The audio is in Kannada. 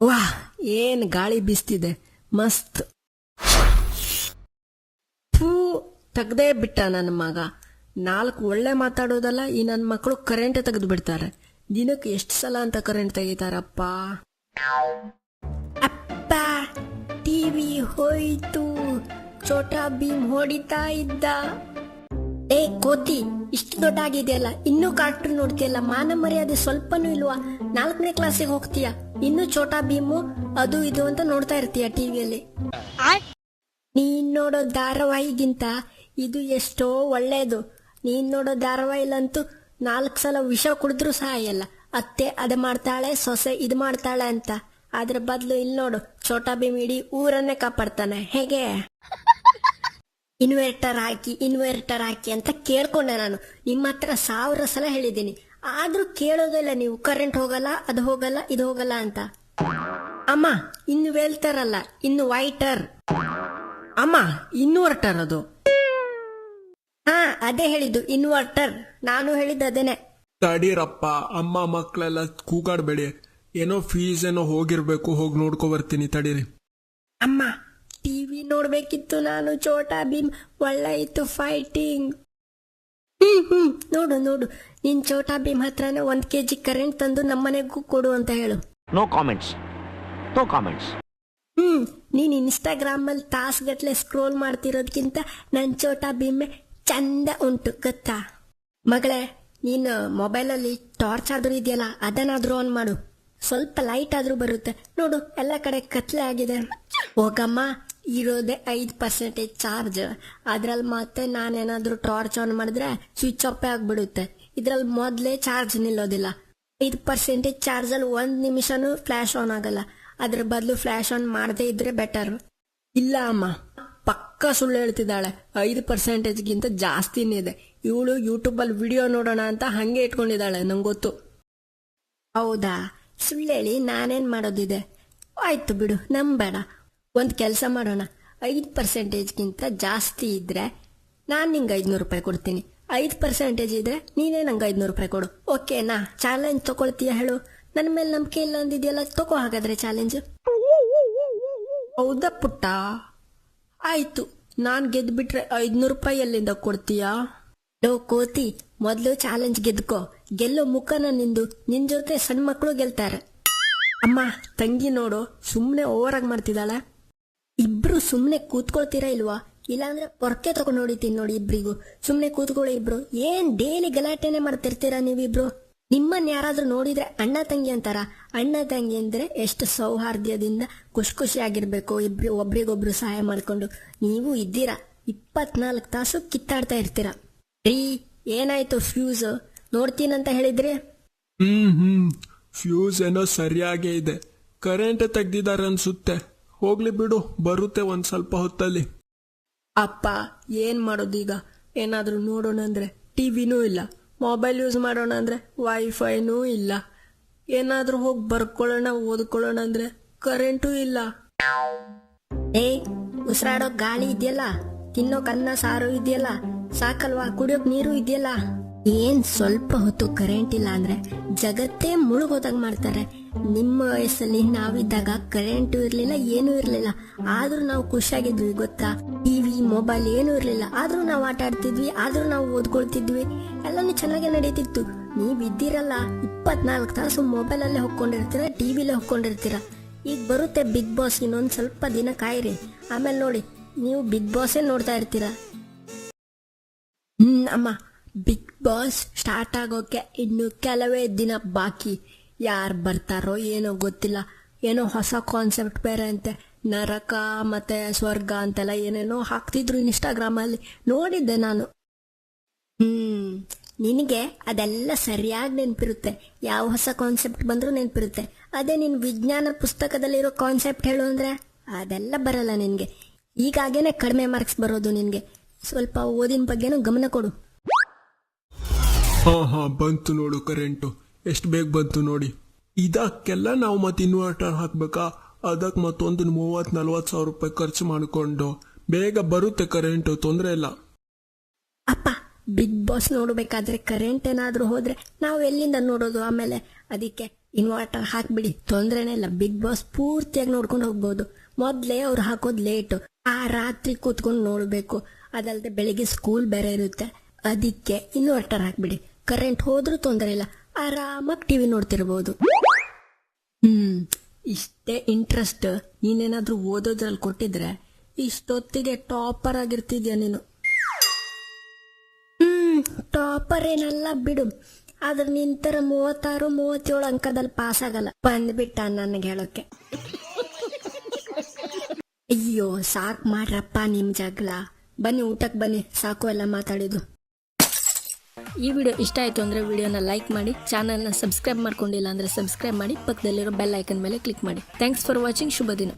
ವಾ ಏನ್ ಗಾಳಿ ಬೀಸ್ತಿದೆ. ಮಸ್ತ್. ಪೂ ತೆಗ್ದೇ ಬಿಟ್ಟ ನನ್ನ ಮಗ. ನಾಲ್ಕು ಒಳ್ಳೆ ಮಾತಾಡೋದಲ್ಲ, ಈ ನನ್ನ ಮಕ್ಕಳು ಕರೆಂಟ್ ತೆಗೆದು ಬಿಡ್ತಾರೆ. ದಿನಕ್ಕೆ ಎಷ್ಟು ಸಲ ಅಂತ ಕರೆಂಟ್ ತೆಗಿತಾರಪ್ಪ? ಅಪ್ಪ ಟಿವಿ ಹೋಯ್ತು. ಚೋಟಾ ಭೀಮ್ ಹೊಡಿತಾ ಇದ್ದ. ಏ, ಕೋತಿ, ಇಷ್ಟು ದೊಡ್ಡ ಆಗಿದೆಯಲ್ಲ ಇನ್ನೂ ಕಾರ್ಟೂನ್ ನೋಡ್ತೀಯಲ್ಲ, ಮಾನ ಮರ್ಯಾದೆ ಸ್ವಲ್ಪನೂ ಇಲ್ವಾ? ನಾಲ್ಕನೇ ಕ್ಲಾಸಿಗೆ ಹೋಗ್ತೀಯ? ಇನ್ನೂ ಚೋಟಾ ಭೀಮು, ಅದು ಇದು ಅಂತ ನೋಡ್ತಾ ಇರ್ತೀಯ ಟಿವಿಯಲ್ಲಿ ನೀನ್ ನೋಡೋ ಧಾರಾವಾಹಿಗಿಂತ ಇದು ಎಷ್ಟೋ ಒಳ್ಳೇದು. ನೀನ್ ನೋಡೋ ಧಾರಾವಾಹಿಲಂತೂ ನಾಲ್ಕು ಸಲ ವಿಷ ಕುಡಿದ್ರು ಇಲ್ಲ ಅತ್ತೆ ಅದ ಮಾಡ್ತಾಳೆ, ಸೊಸೆ ಇದು ಮಾಡ್ತಾಳೆ ಅಂತ. ಅದ್ರ ಬದಲು ಇಲ್ಲಿ ನೋಡು, ಛೋಟಾ ಭೀಮ್ ಇಡೀ ಊರನ್ನೇ ಕಾಪಾಡ್ತಾನೆ. ಹೇಗೆ? ಇನ್ವರ್ಟರ್ ಹಾಕಿ ಇನ್ವರ್ಟರ್ ಹಾಕಿ ಅಂತ ಕೇಳ್ಕೊಂಡೆ ನಾನು. ನಿಮ್ಮ ಹತ್ರ ಸಾವಿರ ಸಲ ಹೇಳಿದ್ದೀನಿ. ಆದ್ರೂ ಕೇಳೋದಿಲ್ಲ ನೀವು ಕರೆಂಟ್ ಹೋಗಲ್ಲ ಅದು ಹೋಗಲ್ಲ ಇದು ಹೋಗಲ್ಲ ಅಂತ. ಅಮ್ಮ ಇನ್ನು ವೇಲ್ತಾರಲ್ಲ ಇನ್ನು ವೈಟರ್ ಅಮ್ಮ ಇನ್ವರ್ಟರ್ ಅದು. ಹಾ ಅದೇ ಹೇಳಿದ್ದು ಇನ್ವರ್ಟರ್ ನಾನು ಹೇಳಿದ್ದು ಅದೇನೆ. ತಡೀರಪ್ಪ ಅಮ್ಮ ಮಕ್ಕಳೆಲ್ಲ ಕೂಗಾಡ್ಬೇಡಿ. ಏನೋ ಫೀಸ್ ಏನೋ ಹೋಗಿರ್ಬೇಕು ಹೋಗಿ ನೋಡ್ಕೊ ಬರ್ತೀನಿ ತಡೀರಿ. ಅಮ್ಮ ನೋಡ್ಬೇಕಿತ್ತು ನಾನು ಚೋಟಾ ಭೀಮ್. ಒಳ್ಳೆ ಇತ್ತು ಫೈಟಿಂಗ್ ಹ್ಮ್ ಹ್ಮ್. ನೋಡು ನೋಡು. ನಿನ್ ಚೋಟಾ ಭೀಮ್ ಹತ್ರನೇ ಒಂದ್ ಕೆಜಿ ಕರೆಂಟ್ ತಂದು ನಮ್ಮನೆಗೂ ಕೊಡು ಅಂತ ಹೇಳು. No comments no comments hmm ನೀನ್ ಇನ್ಸ್ಟಾಗ್ರಾಮ್ ಅಲ್ಲಿ ತಾಸ್ ಗಟ್ಲೆ ಸ್ಕ್ರೋಲ್ ಮಾಡ್ತಿರೋದ್ಕಿಂತ ನನ್ ಚೋಟಾ ಭೀಮೆ ಚಂದ ಉಂಟು ಗೊತ್ತಾ? ಮಗಳೇ ನೀನು ಮೊಬೈಲಲ್ಲಿ ಟಾರ್ಚ್ ಆದ್ರೂ ಇದೆಯಲ್ಲ ಅದನ್ನಾದ್ರೂ ಆನ್ ಮಾಡು. ಸ್ವಲ್ಪ ಲೈಟ್ ಆದ್ರೂ ಬರುತ್ತೆ. ನೋಡು ಎಲ್ಲ ಕಡೆ ಕತ್ಲೆ ಆಗಿದೆ. ಹೋಗಮ್ಮ. ಇರೋದೇ ಐದು ಪರ್ಸೆಂಟೇಜ್ ಚಾರ್ಜ್ ಅದ್ರಲ್ಲಿ ಮತ್ತೆ ನಾನೇನಾದರೂ ಟಾರ್ಚ್ ಆನ್ ಮಾಡಿದ್ರೆ ಸ್ವಿಚ್ ಆಫ್ ಆಗ್ಬಿಡುತ್ತೆ. ಇದ್ರಲ್ಲಿ ಮೊದಲೇ ಚಾರ್ಜ್ ನಿಲ್ಲೋದಿಲ್ಲ. ಐದು ಪರ್ಸೆಂಟೇಜ್ ಚಾರ್ಜ್ ಅಲ್ಲಿ ಒಂದ್ ನಿಮಿಷನೂ ಫ್ಲಾಶ್ ಆನ್ ಆಗಲ್ಲ. ಅದ್ರ ಬದಲು ಫ್ಲಾಶ್ ಆನ್ ಮಾಡದೇ ಇದ್ರೆ ಬೆಟರ್ ಇಲ್ಲ ಅಮ್ಮ, ಪಕ್ಕ ಸುಳ್ಳು ಹೇಳ್ತಿದ್ದಾಳೆ. ಐದು ಪರ್ಸೆಂಟೇಜ್ಗಿಂತ ಜಾಸ್ತಿನೇ ಇದೆ. ಇವಳು ಯೂಟ್ಯೂಬಲ್ಲಿ ವಿಡಿಯೋ ನೋಡೋಣ ಅಂತ ಹಂಗೆ ಇಟ್ಕೊಂಡಿದ್ದಾಳೆ, ನಂಗೆ ಗೊತ್ತು. ಹೌದಾ? ಸುಳ್ಳೇಳಿ ನಾನೇನ್ ಮಾಡೋದಿದೆ? ಆಯ್ತು ಬಿಡು ನಂಬೇಡ ಒಂದ್ ಕೆಲಸ ಮಾಡೋಣ. ಐದು ಪರ್ಸೆಂಟೇಜ್ಗಿಂತ ಜಾಸ್ತಿ ಇದ್ರೆ ನಾನು ನಿಂಗೆ ಐದುನೂರು ರೂಪಾಯಿ ಕೊಡ್ತೀನಿ. ಐದು ಪರ್ಸೆಂಟೇಜ್ ಇದ್ರೆ ನೀನೇ ನಂಗೆ ಐದುನೂರು ರೂಪಾಯಿ ಕೊಡು. ಓಕೆನಾ? ಚಾಲೆಂಜ್ ತಗೊಳ್ತೀಯ ಹೇಳು. ನನ್ನ ಮೇಲೆ ನಂಬಿಕೆ ಇಲ್ಲ ಅಂದಿದೆಯಲ್ಲ, ತಗೋ ಹಾಗಾದ್ರೆ ಚಾಲೆಂಜ್. ಹೌದಾ ಪುಟ್ಟ? ಆಯ್ತು. ನಾನ್ ಗೆದ್ಬಿಟ್ರೆ ಐದುನೂರು ರೂಪಾಯಿ ಎಲ್ಲಿಂದ ಕೊಡ್ತೀಯಾ? ಡೋ ಕೋತಿ, ಮೊದಲು ಚಾಲೆಂಜ್ ಗೆದ್ಕೋ. ಗೆಲ್ಲೋ ಮುಖನ ನಿಂದು. ನಿನ್ ಜೊತೆ ಸಣ್ಣ ಮಕ್ಕಳು ಗೆಲ್ತಾರೆ. ಅಮ್ಮ, ತಂಗಿ ನೋಡು. ಸುಮ್ಮನೆ ಓವರ್ ಆಗಿ ಮಾಡ್ತಿದ್ದಾಳೆ. ಇಬ್ರು ಸುಮ್ನೆ ಕೂತ್ಕೊಳ್ತೀರಾ ಇಲ್ವಾ? ಇಲ್ಲಾಂದ್ರೆ ಪೊರ್ಕೆ ತಗೊಂಡು ಹೊಡಿತೀನಿ ನೋಡಿ ಇಬ್ರಿಗೂ. ಸುಮ್ನೆ ಕೂತ್ಕೊಳ್ಳಿ ಇಬ್ರು. ಏನ್ ಡೈಲಿ ಗಲಾಟೆನೆ ಮಾಡ್ತಿರ್ತೀರಾ ನೀವಿಬ್ರು ನಿಮ್ಮನ್ನ ಯಾರಾದ್ರೂ ನೋಡಿದ್ರೆ ಅಣ್ಣ ತಂಗಿ ಅಂತಾರ? ಅಣ್ಣ ತಂಗಿ ಅಂದ್ರೆ ಎಷ್ಟು ಸೌಹಾರ್ದ್ಯದಿಂದ ಖುಷಿ ಖುಷಿಯಾಗಿರ್ಬೇಕು ಇಬ್ರು, ಒಬ್ರಿಗೊಬ್ರು ಸಹಾಯ ಮಾಡ್ಕೊಂಡು. ನೀವು ಇದ್ದೀರಾ? ಇಪ್ಪತ್ನಾಲ್ಕು ತಾಸು ಕಿತ್ತಾಡ್ತಾ ಇರ್ತೀರಾ. ರೀ, ಏನಾಯ್ತು ಫ್ಯೂಸ್ ನೋಡ್ತೀನಂತ ಹೇಳಿದ್ರಿ? ಹ್ಮ್ ಹ್ಮ್. ಫ್ಯೂಸ್ ಏನೋ ಸರಿಯಾಗೇ ಇದೆ. ಕರೆಂಟ್ ತೆಗ್ದಿದ್ದಾರೆ ಅನ್ಸುತ್ತೆ. ಹೋಗ್ಲಿ ಬಿಡು ಬರುತ್ತೆ ಒಂದ್ ಸ್ವಲ್ಪ ಹೊತ್ತಲ್ಲಿ. ಅಪ್ಪ ಏನ್ ಮಾಡೋದೀಗ? ಏನಾದ್ರೂ ನೋಡೋಣ ಅಂದ್ರೆ ಟಿವಿನೂ ಇಲ್ಲ. ಮೊಬೈಲ್ ಯೂಸ್ ಮಾಡೋಣ ಅಂದ್ರೆ ವೈಫೈನೂ ಇಲ್ಲ. ಏನಾದ್ರೂ ಹೋಗಿ ಬರ್ಕೊಳ್ಳೋಣ ಓದ್ಕೊಳ್ಳೋಣ ಅಂದ್ರೆ ಕರೆಂಟು ಇಲ್ಲ. ಏ ಉಸಿರಾಡೋ ಗಾಳಿ ಇದೆಯಲ್ಲ? ತಿನ್ನೋ ಕನ್ನ ಸಾರು ಇದೆಯಲ್ಲ? ಸಾಕಲ್ವಾ? ಕುಡಿಯೋಕ್ ನೀರು ಇದೆಯಲ್ಲ? ಏನ್ ಸ್ವಲ್ಪ ಹೊತ್ತು ಕರೆಂಟ್ ಇಲ್ಲ ಅಂದ್ರೆ ಜಗತ್ತೇ ಮುಳುಗೋದಾಗ ಮಾಡ್ತಾರೆ. ನಿಮ್ಮ ವಯಸ್ಸಲ್ಲಿ ನಾವಿದ್ದಾಗ ಕರೆಂಟ್ ಇರ್ಲಿಲ್ಲ, ಏನೂ ಇರ್ಲಿಲ್ಲ. ಆದ್ರೂ ನಾವು ಖುಷಿಯಾಗಿದ್ವಿ, ಗೊತ್ತಾ? ಟಿವಿ ಮೊಬೈಲ್ ಏನೂ ಇರ್ಲಿಲ್ಲ. ಆದ್ರೂ ನಾವು ಆಟ ಆಡ್ತಿದ್ವಿ, ಆದ್ರೂ ನಾವು ಓದ್ಕೊಳ್ತಿದ್ವಿ. ಎಲ್ಲಾನು ಚೆನ್ನಾಗಿ ನಡೀತಿತ್ತು. ನೀವ್ ಇದ್ದೀರಲ್ಲ, ಇಪ್ಪತ್ನಾಲ್ಕು ತಾಸು ಮೊಬೈಲ್ ಅಲ್ಲೇ ಹೊಕ್ಕೊಂಡಿರ್ತೀರ ಟಿವಿಲೇ ಹೊಕ್ಕೊಂಡಿರ್ತೀರ? ಈಗ ಬರುತ್ತೆ ಬಿಗ್ ಬಾಸ್ ಇನ್ನೊಂದ್ ಸ್ವಲ್ಪ ದಿನ ಕಾಯಿರಿ. ಆಮೇಲೆ ನೋಡಿ, ನೀವು ಬಿಗ್ ಬಾಸೇ ನೋಡ್ತಾ ಇರ್ತೀರಾ? ಹ್ಮ್, ಅಮ್ಮ. ಬಿಗ್ ಬಾಸ್ ಸ್ಟಾರ್ಟ್ ಆಗೋಕೆ ಇನ್ನು ಕೆಲವೇ ದಿನ ಬಾಕಿ. ಯಾರು ಬರ್ತಾರೋ ಏನೋ ಗೊತ್ತಿಲ್ಲ. ಏನೋ ಹೊಸ ಕಾನ್ಸೆಪ್ಟ್ ಬೇರೆ ಅಂತೆ. ನರಕ ಮತ್ತೆ ಸ್ವರ್ಗ ಅಂತೆಲ್ಲ ಏನೇನೋ ಹಾಕ್ತಿದ್ರು ಇನ್ಸ್ಟಾಗ್ರಾಮ್ ಅಲ್ಲಿ ನೋಡಿದ್ದೆ ನಾನು. ಹ್ಮ್. ನಿನಗೆ ಅದೆಲ್ಲ ಸರಿಯಾಗಿ ನೆನಪಿರುತ್ತೆ. ಯಾವ ಹೊಸ ಕಾನ್ಸೆಪ್ಟ್ ಬಂದ್ರೂ ನೆನಪಿರುತ್ತೆ. ಅದೇ ನಿನ್ ವಿಜ್ಞಾನ ಪುಸ್ತಕದಲ್ಲಿರೋ ಕಾನ್ಸೆಪ್ಟ್ ಹೇಳು ಅಂದ್ರೆ ಅದೆಲ್ಲ ಬರಲ್ಲ ನಿನ್ಗೆ. ಈಗಾಗೇನೆ ಕಡಿಮೆ ಮಾರ್ಕ್ಸ್ ಬರೋದು ನಿನ್ಗೆ. ಸ್ವಲ್ಪ ಓದಿನ ಬಗ್ಗೆನೂ ಗಮನ ಕೊಡು. ಹಾ ಹಾ, ಬಂತು ನೋಡು ಕರೆಂಟು. ಎಷ್ಟು ಬೇಗ ಬಂತು ನೋಡಿ. ಇದಕ್ಕೆಲ್ಲ ನಾವು ಮತ್ತೆ ಇನ್ವರ್ಟರ್ ಹಾಕ್ಬೇಕಾ? ಅದಕ್ಕೆ ಮತ್ತೊಂದು ಮೂವತ್ ನಲ್ವತ್ತು ಸಾವಿರ ರೂಪಾಯಿ ಖರ್ಚು ಮಾಡಿಕೊಂಡು ಬೇಗ ಬರುತ್ತೆ ಕರೆಂಟು, ತೊಂದರೆ ಇಲ್ಲ. ಅಪ್ಪ, ಬಿಗ್ ಬಾಸ್ ನೋಡಬೇಕಾದ್ರೆ ಕರೆಂಟ್ ಏನಾದರೂ ಹೋದ್ರೆ ನಾವು ಎಲ್ಲಿಂದ ನೋಡೋದು? ಆಮೇಲೆ ಅದಕ್ಕೆ ಇನ್ವರ್ಟರ್ ಹಾಕ್ಬಿಡಿ. ತೊಂದ್ರೆನೇ ಇಲ್ಲ. ಬಿಗ್ ಬಾಸ್ ಪೂರ್ತಿಯಾಗಿ ನೋಡ್ಕೊಂಡು ಹೋಗ್ಬೋದು. ಮೊದಲೇ ಅವ್ರು ಹಾಕೋದು ಲೇಟ್ ಆ ರಾತ್ರಿ ಕೂತ್ಕೊಂಡು ನೋಡಬೇಕು. ಅದಲ್ಲದೆ ಬೆಳಿಗ್ಗೆ ಸ್ಕೂಲ್ ಬೇರೆ ಇರುತ್ತೆ. ಅದಕ್ಕೆ ಇನ್ವರ್ಟರ್ ಹಾಕ್ಬಿಡಿ. ಕರೆಂಟ್ ಹೋದ್ರೂ ತೊಂದರೆ ಇಲ್ಲ. ಆರಾಮಾಗಿ ಟಿವಿ ನೋಡ್ತಿರ್ಬೋದು. ಹ್ಮ್, ಇಷ್ಟೇ ಇಂಟ್ರೆಸ್ಟ್ ನೀನೇನಾದ್ರೂ ಓದೋದ್ರಲ್ಲಿ ಕೊಟ್ಟಿದ್ರೆ ಇಷ್ಟೊತ್ತಿಗೆ ಟಾಪರ್ ಆಗಿರ್ತಿದ್ಯಾ ನೀನು? ಹ್ಮ್ ಟಾಪರ್ ಏನಲ್ಲ ಬಿಡು. ಆದ್ರೆ ನಿಂತರ ಮೂವತ್ತಾರು, ಮೂವತ್ತೇಳು ಅಂಕದಲ್ಲಿ ಪಾಸ್ ಆಗಲ್ಲ. ಬಂದ್ಬಿಟ್ಟ ನನಗೆ ಹೇಳೋಕೆ. ಅಯ್ಯೋ, ಸಾಕ್ ಮಾಡ್ರಪ್ಪ ನಿಮ್ ಜಗಳ. ಬನ್ನಿ ಊಟಕ್ಕೆ ಬನ್ನಿ. ಸಾಕು ಎಲ್ಲ ಮಾತಾಡಿದ್ದು. ಈ ವಿಡಿಯೋ ಇಷ್ಟ ಆಯಿತು ಅಂದರೆ ವಿಡಿಯೋನ ಲೈಕ್ ಮಾಡಿ, ಚಾನಲ್ನ ಸಬ್ಸ್ಕ್ರೈಬ್ ಮಾಡ್ಕೊಂಡಿಲ್ಲ ಅಂದರೆ ಸಬ್ಸ್ಕ್ರೈಬ್ ಮಾಡಿ, ಪಕ್ಕದಲ್ಲಿರೋ ಬೆಲ್ ಐಕನ್ ಮೇಲೆ ಕ್ಲಿಕ್ ಮಾಡಿ. ಥ್ಯಾಂಕ್ಸ್ ಫಾರ್ ವಾಚಿಂಗ್ ಶುಭ ದಿನ.